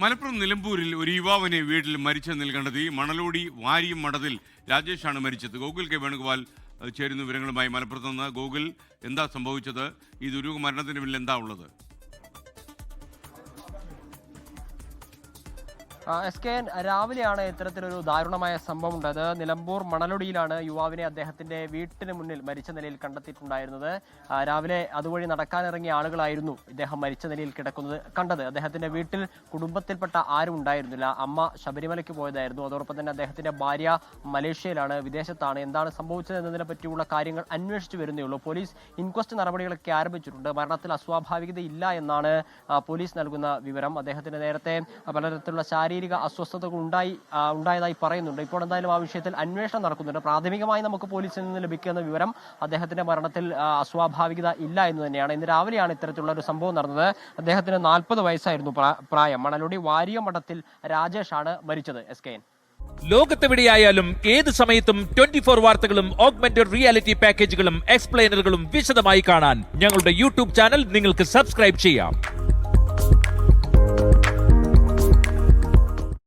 മലപ്പുറം നിലമ്പൂരിൽ ഒരു യുവാവിനെ വീട്ടിൽ മരിച്ച നിൽ കണ്ടെത്തി മണലോടി വാരിയും മഠത്തിൽ രാജേഷാണ് മരിച്ചത്. ഗോകുൽ കെ വേണുഗോപാൽ ചേരുന്ന വിവരങ്ങളുമായി മലപ്പുറത്ത് നിന്ന് ഗോകുൽ എന്താ സംഭവിച്ചത്? ഈ ദുരൂഹ മരണത്തിന് പിന്നിൽ എന്താ ഉള്ളത്? എസ് കെ രാവിലെയാണ് ഇത്തരത്തിലൊരു ദാരുണമായ സംഭവം ഉണ്ടായത്. നിലമ്പൂർ മണലൊടിയിലാണ് യുവാവിനെ അദ്ദേഹത്തിന്റെ വീട്ടിന് മുന്നിൽ മരിച്ച നിലയിൽ കണ്ടെത്തിയിട്ടുണ്ടായിരുന്നത്. രാവിലെ അതുവഴി നടക്കാനിറങ്ങിയ ആളുകളായിരുന്നു ഇദ്ദേഹം മരിച്ച നിലയിൽ കിടക്കുന്നത് കണ്ടത്. അദ്ദേഹത്തിന്റെ വീട്ടിൽ കുടുംബത്തിൽപ്പെട്ട ആരും ഉണ്ടായിരുന്നില്ല. അമ്മ ശബരിമലയ്ക്ക് പോയതായിരുന്നു. അതോടൊപ്പം തന്നെ അദ്ദേഹത്തിന്റെ ഭാര്യ മലേഷ്യയിലാണ് വിദേശത്താണ്. എന്താണ് സംഭവിച്ചത് എന്നതിനെ പറ്റിയുള്ള കാര്യങ്ങൾ അന്വേഷിച്ചു വരുന്നേ ഉള്ളൂ. പോലീസ് ഇൻക്വസ്റ്റ് നടപടികളൊക്കെ ആരംഭിച്ചിട്ടുണ്ട്. മരണത്തിൽ അസ്വാഭാവികത ഇല്ല എന്നാണ് പോലീസ് നൽകുന്ന വിവരം. അദ്ദേഹത്തിന് നേരത്തെ പലതരത്തിലുള്ള ശാരീരിക അസ്വസ്ഥതകൾ ഉണ്ടായി ഉണ്ടായതായി പറയുന്നുണ്ട്. ഇപ്പോൾ എന്തായാലും ആ വിഷയത്തിൽ അന്വേഷണം നടക്കുന്നുണ്ട്. പ്രാഥമികമായി നമുക്ക് പോലീസിൽ നിന്ന് ലഭിക്കുന്ന വിവരം അദ്ദേഹത്തിന്റെ മരണത്തിൽ അസ്വാഭാവികത ഇല്ല എന്ന് തന്നെയാണ്. ഇന്ന് രാവിലെയാണ് ഇത്തരത്തിലുള്ള ഒരു സംഭവം നടന്നത്. അദ്ദേഹത്തിന് നാൽപ്പത് വയസ്സായിരുന്നു പ്രായം. മണലുടി വാരിയ മഠത്തിൽ രാജേഷാണ് മരിച്ചത്. S K N. ലോകത്തെവിടെയായാലും ഏത് സമയത്തും ട്വന്റി ഫോർ വാർത്തകളും ഓഗ്മെന്റഡ് റിയാലിറ്റി പാക്കേജുകളും എക്സ്പ്ലെയിനറുകളും വിശദമായി കാണാൻ ഞങ്ങളുടെ യൂട്യൂബ് ചാനൽ നിങ്ങൾക്ക് സബ്സ്ക്രൈബ് ചെയ്യാം.